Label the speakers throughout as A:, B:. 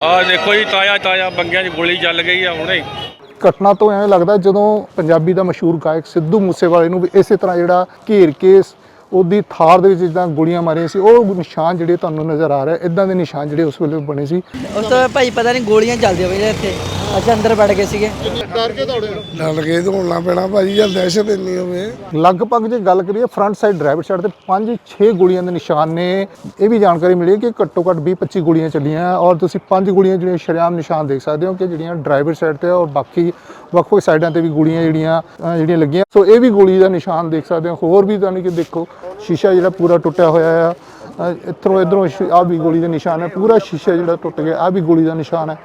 A: ਆ ਦੇਖੋ ਜੀ ਤਾਇਆ ਤਾਇਆ ਬੰਗਿਆਂ 'ਚ ਗੋਲੀ ਚੱਲ ਗਈ ਆ ਹੁਣੇ।
B: ਘਟਨਾ ਤੋਂ ਐਵੇਂ ਲੱਗਦਾ ਜਦੋਂ ਪੰਜਾਬੀ ਦਾ ਮਸ਼ਹੂਰ ਗਾਇਕ ਸਿੱਧੂ ਮੂਸੇਵਾਲੇ ਨੂੰ ਵੀ ਇਸੇ ਤਰ੍ਹਾਂ ਜਿਹੜਾ ਘੇਰ ਕੇ ਉਹਦੀ ਥਾਰ ਦੇ ਵਿੱਚ ਜਿੱਦਾਂ ਗੋਲੀਆਂ ਮਾਰੀਆਂ ਸੀ ਉਹ ਨਿਸ਼ਾਨ ਜਿਹੜੇ ਤੁਹਾਨੂੰ ਨਜ਼ਰ ਆ ਰਹੇ ਇਦਾਂ ਦੇ ਨਿਸ਼ਾਨ ਜਿਹੜੇ ਉਸ ਵੇਲੇ ਬਣੇ ਸੀ।
C: ਉਸ ਤੋਂ ਭਾਈ ਪਤਾ ਨਹੀਂ ਗੋਲੀਆਂ ਚੱਲਦੀਆਂ ਪਈਆਂ ਇੱਥੇ। ਅਸੀਂ ਅੰਦਰ ਵੜ ਗਏ ਸੀਗੇ।
D: ਡਰ ਕੇ ਦੌੜਨਾ ਪੈਣਾ ਭਾਜੀ ਜਦ ਦਹਿਸ਼ਤ ਇੰਨੀ ਹੋਵੇ।
B: ਲਗਭਗ ਜੇ ਗੱਲ ਕਰੀਏ ਫਰੰਟ ਸਾਈਡ ਡਰਾਈਵਰ ਸਾਈਡ ਤੇ 5-6 ਗੋਲੀਆਂ ਦੇ ਨਿਸ਼ਾਨ ਨੇ। ਇਹ ਵੀ ਜਾਣਕਾਰੀ ਮਿਲੀ ਕਿ ਘੱਟੋ ਘੱਟ 20-25 ਗੋਲੀਆਂ ਚੱਲੀਆਂ ਔਰ ਤੁਸੀਂ ਪੰਜ ਗੋਲੀਆਂ ਜਿਹੜੀਆਂ ਸ਼ਰੇਆਮ ਨਿਸ਼ਾਨ ਦੇਖ ਸਕਦੇ ਹੋ ਕਿ ਜਿਹੜੀਆਂ ਡਰਾਈਵਰ ਸਾਈਡ ਤੇ ਔਰ ਬਾਕੀ ਵੱਖ-ਵੱਖ ਸਾਈਡਾਂ ਤੇ ਵੀ ਗੋਲੀਆਂ ਜਿਹੜੀਆਂ ਜਿਹੜੀਆਂ ਲੱਗੀਆਂ। ਸੋ ਇਹ ਵੀ ਗੋਲੀ ਦਾ ਨਿਸ਼ਾਨ ਦੇਖ ਸਕਦੇ ਹੋ। ਹੋਰ ਵੀ ਤੁਹਾਨੂੰ ਕਿ ਦੇਖੋ ਸ਼ੀਸ਼ਾ ਜਿਹੜਾ ਪੂਰਾ ਟੁੱਟਿਆ ਹੋਇਆ ਆ। ਅਹ ਇੱਧਰੋਂ ਇੱਧਰੋਂ ਆ ਵੀ ਗੋਲੀ ਦਾ ਨਿਸ਼ਾਨ ਹੈ। ਪੂਰਾ ਸ਼ੀਸ਼ਾ ਜਿਹੜਾ ਟੁੱਟ ਗਿਆ ਆ ਵੀ ਗੋਲੀ ਦਾ ਨਿਸ਼ਾਨ ਹੈ।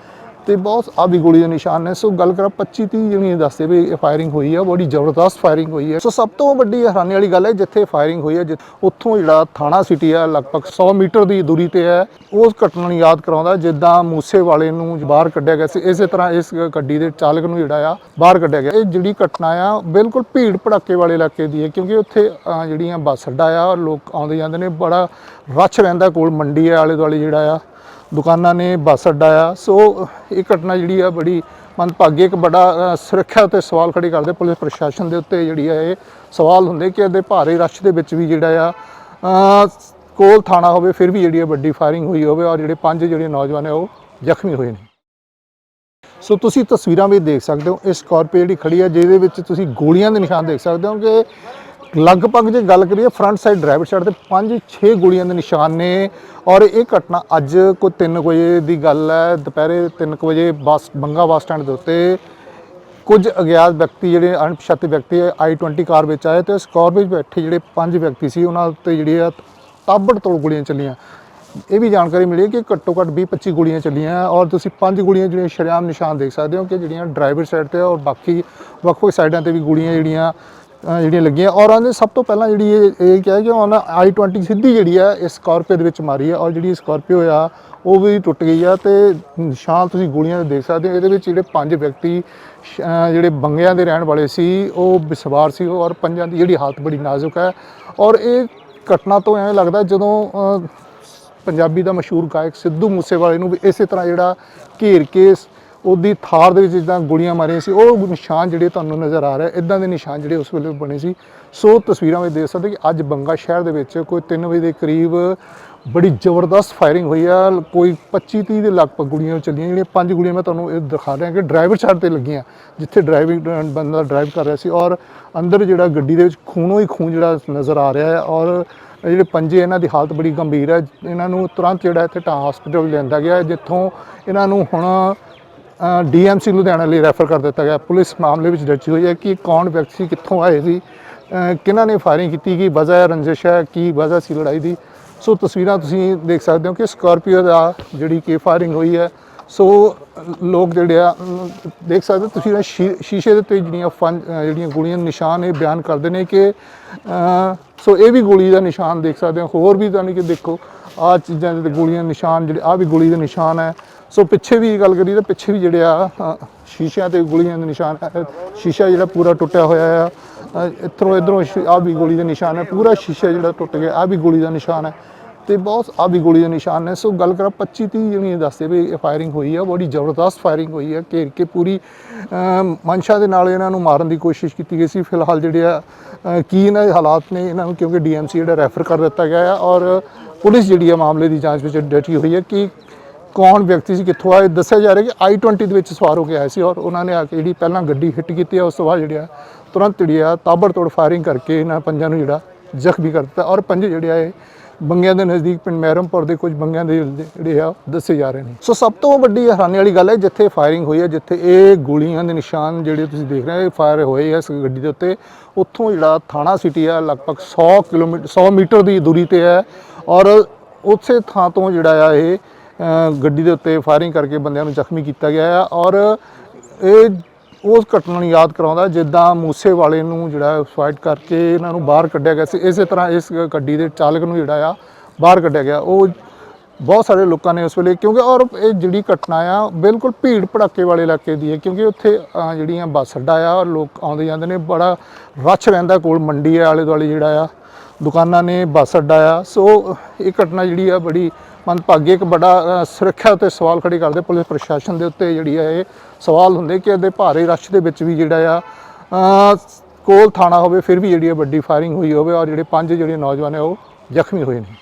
B: ਤੇ ਬਹੁਤ ਆ ਵੀ ਗੋਲੀ ਦੇ ਨਿਸ਼ਾਨ ਨੇ ਸੋ ਗੱਲ ਕਰਾਂ 25 30 ਜਿਹੜੀਆਂ ਦੱਸਦੇ ਵੀ ਇਹ ਫਾਇਰਿੰਗ ਹੋਈ ਹੈ ਬੜੀ ਜ਼ਬਰਦਸਤ ਫਾਇਰਿੰਗ ਹੋਈ ਹੈ ਸੋ ਸਭ ਤੋਂ ਵੱਡੀ ਹੈਰਾਨੀ ਵਾਲੀ ਗੱਲ ਹੈ, ਜਿੱਥੇ ਫਾਇਰਿੰਗ ਹੋਈ ਹੈ ਜਿ- ਉੱਥੋਂ ਜਿਹੜਾ ਥਾਣਾ ਸਿਟੀ ਆ, ਲਗਭਗ 100 ਮੀਟਰ ਦੀ ਦੂਰੀ ਤੇ ਹੈ। ਉਸ ਘਟਨਾ ਨੂੰ ਯਾਦ ਕਰਾਉਂਦਾ, ਜਿੱਦਾਂ ਮੂਸੇ ਵਾਲੇ ਨੂੰ ਬਾਹਰ ਕੱਢਿਆ ਗਿਆ ਸੀ। ਇਸੇ ਤਰ੍ਹਾਂ ਇਸ ਗੱਡੀ ਦੇ ਚਾਲਕ ਨੂੰ ਜਿਹੜਾ ਆ, ਬਾਹਰ ਕੱਢਿਆ ਗਿਆ। ਇਹ ਜਿਹੜੀ ਘਟਨਾ ਆ, ਬਿਲਕੁਲ ਭੀੜ ਭੜਾਕੇ ਵਾਲੇ ਇਲਾਕੇ ਦੀ ਹੈ, ਕਿਉਂਕਿ ਉੱਥੇ ਜਿਹੜੀਆਂ ਬੱਸ ਅੱਡਾ ਆ, ਲੋਕ ਆਉਂਦੇ ਜਾਂਦੇ ਨੇ, ਬੜਾ ਰਸ਼ ਰਹਿੰਦਾ ਕੋਲ ਮੰਡੀ ਹੈ ਆਲੇ ਦੁਆਲੇ ਜਿਹੜਾ ਆ। ਦੁਕਾਨਾਂ ਨੇ ਬੱਸ ਅੱਡਾ ਆ। ਸੋ ਇਹ ਘਟਨਾ ਜਿਹੜੀ ਆ ਬੜੀ ਮੰਦਭਾਗੀ, ਇੱਕ ਬੜਾ ਸੁਰੱਖਿਆ ਤੇ ਸਵਾਲ ਖੜੇ ਕਰਦੇ ਪੁਲਿਸ ਪ੍ਰਸ਼ਾਸਨ ਦੇ ਉੱਤੇ ਜਿਹੜੀ ਆ ਇਹ ਸਵਾਲ ਹੁੰਦੇ ਕਿ ਇਹਦੇ ਭਾਰੀ ਰਸ਼ ਦੇ ਵਿੱਚ ਵੀ ਜਿਹੜਾ ਆ ਕੋਲ ਥਾਣਾ ਹੋਵੇ, ਫਿਰ ਵੀ ਜਿਹੜੀ ਆ ਵੱਡੀ ਫਾਇਰਿੰਗ ਹੋਈ ਹੋਵੇ ਔਰ ਜਿਹੜੇ ਪੰਜ ਜਿਹੜੇ ਨੌਜਵਾਨ ਆ ਉਹ ਜ਼ਖਮੀ ਹੋਏ ਨੇ। ਸੋ ਤੁਸੀਂ ਤਸਵੀਰਾਂ ਵੀ ਦੇਖ ਸਕਦੇ ਹੋ। ਇਹ ਸਕਾਰਪੀਓ ਜਿਹੜੀ ਖੜੀ ਹੈ ਜਿਹਦੇ ਵਿੱਚ ਤੁਸੀਂ ਗੋਲੀਆਂ ਦੇ ਨਿਸ਼ਾਨ ਦੇਖ ਸਕਦੇ ਹੋ ਕਿ ਲਗਭਗ ਜੇ ਗੱਲ ਕਰੀਏ ਫਰੰਟ ਸਾਈਡ ਡਰਾਈਵਰ ਸਾਈਡ ਤੇ 5-6 ਗੋਲੀਆਂ ਦੇ ਨਿਸ਼ਾਨ ਨੇ ਔਰ ਇਹ ਘਟਨਾ ਅੱਜ ਕੋਈ 3 ਵਜੇ ਦੀ ਗੱਲ ਹੈ। ਦੁਪਹਿਰੇ 3 ਵਜੇ ਬੱਸ ਬੰਗਾ ਬੱਸ ਸਟੈਂਡ ਦੇ ਉੱਤੇ ਕੁਝ ਅਗਿਆਤ ਵਿਅਕਤੀ ਜਿਹੜੇ ਅਣਪਛਾਤੇ ਵਿਅਕਤੀ i20 ਕਾਰ ਵਿੱਚ ਆਏ ਤੇ ਸਕਾਰਪੀਓ ਵਿੱਚ ਬੈਠੇ ਜਿਹੜੇ ਪੰਜ ਵਿਅਕਤੀ ਸੀ, ਉਹਨਾਂ ਉੱਤੇ ਜਿਹੜੀ ਆ ਤਾਬੜ ਤੋੜ ਗੋਲੀਆਂ ਚੱਲੀਆਂ। ਇਹ ਵੀ ਜਾਣਕਾਰੀ ਮਿਲੀ ਕਿ ਘੱਟੋ ਘੱਟ 20-25 ਗੋਲੀਆਂ ਚੱਲੀਆਂ ਔਰ ਤੁਸੀਂ ਪੰਜ ਗੋਲੀਆਂ ਜਿਹੜੀਆਂ ਸ਼ਰੇਆਮ ਨਿਸ਼ਾਨ ਦੇਖ ਸਕਦੇ ਹੋ ਕਿ ਜਿਹੜੀਆਂ ਡਰਾਈਵਰ ਸਾਈਡ ਤੇ ਔਰ ਬਾਕੀ ਵੱਖ-ਵੱਖ ਸਾਈਡਾਂ ਤੇ ਵੀ ਗੋਲੀਆਂ ਜਿਹੜੀਆਂ ਜਿਹੜੀਆਂ ਲੱਗੀਆਂ। ਔਰ ਉਹਨੇ ਸਭ ਤੋਂ ਪਹਿਲਾਂ ਜਿਹੜੀ ਇਹ ਇਹ ਕਿਹਾ ਕਿ ਉਹਨਾਂ i20 ਸਿੱਧੀ ਜਿਹੜੀ ਆ ਇਸ ਸਕਾਰਪੀਓ ਦੇ ਵਿੱਚ ਮਾਰੀ ਆ। ਔਰ ਜਿਹੜੀ ਸਕਾਰਪੀਓ ਆ, ਉਹ ਵੀ ਟੁੱਟ ਗਈ ਆ ਤੇ ਨਿਸ਼ਾਨ ਤੁਸੀਂ ਗੋਲੀਆਂ ਦੇ ਦੇਖ ਸਕਦੇ ਹੋ। ਇਹਦੇ ਵਿੱਚ ਜਿਹੜੇ ਪੰਜ ਵਿਅਕਤੀ ਸ਼- ਜਿਹੜੇ ਬੰਗਿਆਂ ਦੇ ਰਹਿਣ ਵਾਲੇ ਸੀ, ਉਹ ਬਿਸਵਾਰ ਸੀ ਔਰ ਪੰਜਾਂ ਦੀ ਜਿਹੜੀ ਹਾਲਤ ਬੜੀ ਨਾਜ਼ੁਕ ਹੈ। ਔਰ ਇਹ ਘਟਨਾ ਤੋਂ ਐਵੇਂ ਲੱਗਦਾ ਜਦੋਂ ਪੰਜਾਬੀ ਦਾ ਮਸ਼ਹੂਰ ਗਾਇਕ ਸਿੱਧੂ ਮੂਸੇਵਾਲੇ ਨੂੰ ਵੀ ਇਸੇ ਤਰ੍ਹਾਂ ਜਿਹੜਾ ਘੇਰ ਕੇ ਉਹਦੀ ਥਾਰ ਦੇ ਵਿੱਚ ਜਿੱਦਾਂ ਗੋਲੀਆਂ ਮਾਰੀਆਂ ਸੀ, ਉਹ ਨਿਸ਼ਾਨ ਜਿਹੜੇ ਤੁਹਾਨੂੰ ਨਜ਼ਰ ਆ ਰਿਹਾ ਇਦਾਂ ਦੇ ਨਿਸ਼ਾਨ ਜਿਹੜੇ ਉਸ ਵੇਲੇ ਬਣੇ ਸੀ। ਸੋ ਤਸਵੀਰਾਂ ਵਿੱਚ ਦੇਖ ਸਕਦੇ ਕਿ ਅੱਜ ਬੰਗਾ ਸ਼ਹਿਰ ਦੇ ਵਿੱਚ ਕੋਈ 3 ਵਜੇ ਦੇ ਕਰੀਬ ਬੜੀ ਜ਼ਬਰਦਸਤ ਫਾਇਰਿੰਗ ਹੋਈ ਆ। ਕੋਈ 25 30 ਦੇ ਲਗਭਗ ਗੋਲੀਆਂ ਚੱਲੀਆਂ, ਜਿਹੜੀਆਂ ਪੰਜ ਗੋਲੀਆਂ ਮੈਂ ਤੁਹਾਨੂੰ ਇਹ ਦਿਖਾ ਰਿਹਾ ਕਿ ਡਰਾਈਵਰ ਸਾਈਡ ਤੇ ਲੱਗੀਆਂ, ਜਿੱਥੇ ਡਰਾਈਵਿੰਗ ਬੰਦਾ ਡਰਾਈਵ ਕਰ ਰਿਹਾ ਸੀ ਔਰ ਅੰਦਰ ਜਿਹੜਾ ਗੱਡੀ ਦੇ ਵਿੱਚ ਖੂਨੋਂ ਹੀ ਖੂਨ ਜਿਹੜਾ ਨਜ਼ਰ ਆ ਰਿਹਾ ਹੈ ਔਰ ਜਿਹੜੇ ਪੰਜੇ ਇਹਨਾਂ ਦੀ ਹਾਲਤ ਬੜੀ ਗੰਭੀਰ ਹੈ। ਇਹਨਾਂ ਨੂੰ ਤੁਰੰਤ ਜਿਹੜਾ ਇੱਥੇ ਟਾਂ ਹਸਪੀਟਲ ਲਿਆਂਦਾ ਗਿਆ ਜਿੱਥੋਂ ਇਹਨਾਂ ਨੂੰ ਹੁਣ ਡੀਐਮਸੀ ਲੁਧਿਆਣਾ ਲਈ ਰੈਫਰ ਕਰ ਦਿੱਤਾ ਗਿਆ। ਪੁਲਿਸ ਮਾਮਲੇ ਵਿੱਚ ਰਚੀ ਹੋਈ ਹੈ ਕਿ ਕੌਣ ਵਿਅਕਤੀ ਕਿੱਥੋਂ ਆਏ ਸੀ ਕਿਹਨਾਂ ਨੇ ਫਾਇਰਿੰਗ ਕੀਤੀ, ਕੀ ਵਜ੍ਹਾ ਹੈ, ਰੰਜਿਸ਼ ਹੈ, ਕੀ ਵਜ੍ਹਾ ਸੀ ਲੜਾਈ ਦੀ। ਸੋ ਤਸਵੀਰਾਂ ਤੁਸੀਂ ਦੇਖ ਸਕਦੇ ਹੋ ਕਿ ਸਕਾਰਪੀਓ ਦਾ ਜਿਹੜੀ ਕਿ ਫਾਇਰਿੰਗ ਹੋਈ ਹੈ, ਸੋ ਲੋਕ ਜਿਹੜੇ ਆ ਦੇਖ ਸਕਦੇ ਹੋ ਤੁਸੀਂ ਸ਼ੀ- ਸ਼ੀਸ਼ੇ ਦੇ ਉੱਤੇ ਜਿਹੜੀਆਂ ਫਨ ਜਿਹੜੀਆਂ ਗੋਲੀਆਂ ਨਿਸ਼ਾਨ ਇਹ ਬਿਆਨ ਕਰਦੇ ਨੇ ਕਿ ਸੋ ਇਹ ਵੀ ਗੋਲੀ ਦਾ ਨਿਸ਼ਾਨ ਦੇਖ ਸਕਦੇ ਹੋ। ਹੋਰ ਵੀ ਤੁਹਾਨੂੰ ਕਿ ਦੇਖੋ, ਆਹ ਚੀਜ਼ਾਂ ਦੇ ਗੋਲੀਆਂ ਨਿਸ਼ਾਨ ਜਿਹੜੇ ਆ ਵੀ ਗੋਲੀ ਦੇ ਨਿਸ਼ਾਨ ਹੈ। ਸੋ ਪਿੱਛੇ ਵੀ ਗੱਲ ਕਰੀ ਤਾਂ ਪਿੱਛੇ ਵੀ ਜਿਹੜੇ ਆ ਸ਼ੀਸ਼ਿਆਂ ਤੇ ਗੋਲੀਆਂ ਦੇ ਨਿਸ਼ਾਨ ਹੈ ਸ਼ੀਸ਼ਾ ਜਿਹੜਾ ਪੂਰਾ ਟੁੱਟਿਆ ਹੋਇਆ ਆ। ਅਹ, ਇੱਧਰੋਂ ਇੱਧਰੋਂ ਆ ਵੀ ਗੋਲੀ ਦੇ ਨਿਸ਼ਾਨ ਹੈ ਪੂਰਾ ਸ਼ੀਸ਼ਾ ਜਿਹੜਾ ਟੁੱਟ ਗਿਆ ਆ ਵੀ ਗੋਲੀ ਦਾ ਨਿਸ਼ਾਨ ਹੈ। ਤੇ ਬਹੁਤ ਆ ਵੀ ਗੋਲੀ ਦੇ ਨਿਸ਼ਾਨ ਨੇ ਸੋ ਗੱਲ ਕਰਾਂ 25 30 ਜਿਹੜੀਆਂ ਦੱਸਦੇ ਵੀ ਇਹ ਫਾਇਰਿੰਗ ਹੋਈ ਆ ਬੜੀ ਜ਼ਬਰਦਸਤ ਫਾਇਰਿੰਗ ਹੋਈ ਆ। ਘੇਰ ਕੇ ਪੂਰੀ ਅਮ, ਮਨਸ਼ਾ ਦੇ ਨਾਲ ਇਹਨਾਂ ਨੂੰ ਮਾਰਨ ਦੀ ਕੋਸ਼ਿਸ਼ ਕੀਤੀ ਗਈ ਸੀ। ਫਿਲਹਾਲ ਜਿਹੜੇ ਆ ਕੀ ਇਹਨਾਂ ਦੇ ਹਾਲਾਤ ਨੇ ਇਹਨਾਂ ਨੂੰ ਕਿਉਂਕਿ ਡੀਐਮਸੀ ਜਿਹੜਾ ਰੈਫਰ ਕਰ ਦਿੱਤਾ ਗਿਆ ਆ ਔਰ ਪੁਲਿਸ ਜਿਹੜੀ ਆ ਮਾਮਲੇ ਦੀ ਜਾਂਚ ਵਿੱਚ ਡਟੀ ਹੋਈ ਹੈ ਕਿ ਕੌਣ ਵਿਅਕਤੀ ਸੀ, ਕਿੱਥੋਂ ਆਏ, ਦੱਸਿਆ ਜਾ ਰਿਹਾ ਕਿ i20 ਦੇ ਵਿੱਚ ਸਵਾਰ ਹੋ ਕੇ ਆਏ ਸੀ ਔਰ ਉਹਨਾਂ ਨੇ ਆ ਕੇ ਜਿਹੜੀ ਪਹਿਲਾਂ ਗੱਡੀ ਹਿੱਟ ਕੀਤੀ ਆ, ਉਸ ਤੋਂ ਬਾਅਦ ਜਿਹੜਾ ਤੁਰੰਤ ਜਿਹੜੀ ਆ ਤਾਬੜਤੋੜ ਫਾਇਰਿੰਗ ਕਰਕੇ ਇਹਨਾਂ ਪੰਜਾਂ ਨੂੰ ਜਿਹੜਾ ਜ਼ਖਮੀ ਕਰ ਦਿੱਤਾ ਔਰ ਪੰਜ ਜਿਹੜੇ ਆ ਇਹ ਬੰਗਿਆਂ ਦੇ ਨਜ਼ਦੀਕ ਪਿੰਡ ਮਹਿਰਮਪੁਰ ਦੇ ਕੁਝ ਬੰਗਿਆਂ ਦੇ ਜਿਹੜੇ ਆ ਦੱਸੇ ਜਾ ਰਹੇ ਨੇ। ਸੋ ਸਭ ਤੋਂ ਵੱਡੀ ਹੈਰਾਨੀ ਵਾਲੀ ਗੱਲ ਹੈ, ਜਿੱਥੇ ਫਾਇਰਿੰਗ ਹੋਈ ਹੈ, ਜਿੱਥੇ ਇਹ ਗੋਲੀਆਂ ਦੇ ਨਿਸ਼ਾਨ ਜਿਹੜੇ ਤੁਸੀਂ ਦੇਖ ਰਹੇ ਹੋ ਫਾਇਰ ਹੋਏ ਆ ਇਸ ਗੱਡੀ ਦੇ ਉੱਤੇ, ਉੱਥੋਂ ਜਿਹੜਾ ਥਾਣਾ ਸਿਟੀ ਆ, ਲਗਭਗ 100 ਕਿਲੋਮੀਟਰ 100 ਮੀਟਰ ਦੀ ਦੂਰੀ ਤੇ ਹੈ ਔਰ ਉਸੇ ਥਾਂ ਤੋਂ ਜਿਹੜਾ ਆ ਇਹ ਗੱਡੀ ਦੇ ਉੱਤੇ ਫਾਇਰਿੰਗ ਕਰਕੇ ਬੰਦਿਆਂ ਨੂੰ ਜ਼ਖਮੀ ਕੀਤਾ ਗਿਆ ਆ ਔਰ ਇਹ ਉਸ ਘਟਨਾ ਨੂੰ ਯਾਦ ਕਰਾਉਂਦਾ ਜਿੱਦਾਂ ਮੂਸੇ ਵਾਲੇ ਨੂੰ ਜਿਹੜਾ ਫਾਈਟ ਕਰਕੇ ਇਹਨਾਂ ਨੂੰ ਬਾਹਰ ਕੱਢਿਆ ਗਿਆ ਸੀ। ਇਸੇ ਤਰ੍ਹਾਂ ਇਸ ਗੱਡੀ ਦੇ ਚਾਲਕ ਨੂੰ ਜਿਹੜਾ ਆ ਬਾਹਰ ਕੱਢਿਆ ਗਿਆ। ਉਹ ਬਹੁਤ ਸਾਰੇ ਲੋਕਾਂ ਨੇ ਉਸ ਵੇਲੇ ਕਿਉਂਕਿ ਔਰ ਇਹ ਜਿਹੜੀ ਘਟਨਾ ਆ ਬਿਲਕੁਲ ਭੀੜ ਭੜਾਕੇ ਵਾਲੇ ਇਲਾਕੇ ਦੀ ਹੈ ਕਿਉਂਕਿ ਉੱਥੇ ਜਿਹੜੀਆਂ ਬੱਸ ਅੱਡਾ ਆ ਔਰ ਲੋਕ ਆਉਂਦੇ ਜਾਂਦੇ ਨੇ, ਬੜਾ ਰਸ਼ ਰਹਿੰਦਾ ਕੋਲ ਮੰਡੀ ਆਲੇ ਦੁਆਲੇ ਜਿਹੜਾ ਆ, ਦੁਕਾਨਾਂ ਨੇ ਬੱਸ ਅੱਡਾ ਆ। ਸੋ ਇਹ ਘਟਨਾ ਜਿਹੜੀ ਆ ਬੜੀ ਮੰਦਭਾਗੀ ਇੱਕ ਬੜਾ ਸੁਰੱਖਿਆ ਉੱਤੇ ਸਵਾਲ ਖੜੇ ਕਰਦੇ ਪੁਲਿਸ ਪ੍ਰਸ਼ਾਸਨ ਦੇ ਉੱਤੇ ਜਿਹੜੀ ਹੈ ਇਹ ਸਵਾਲ ਹੁੰਦੇ ਕਿ ਇਹਦੇ ਭਾਰੇ ਰਸ਼ ਦੇ ਵਿੱਚ ਵੀ ਜਿਹੜਾ ਆ ਕੋਲ ਥਾਣਾ ਹੋਵੇ, ਫਿਰ ਵੀ ਜਿਹੜੀ ਹੈ ਵੱਡੀ ਫਾਇਰਿੰਗ ਹੋਈ ਹੋਵੇ ਔਰ ਜਿਹੜੇ ਪੰਜ ਜਿਹੜੇ ਨੌਜਵਾਨ ਹੈ ਉਹ ਜ਼ਖਮੀ ਹੋਏ ਨੇ।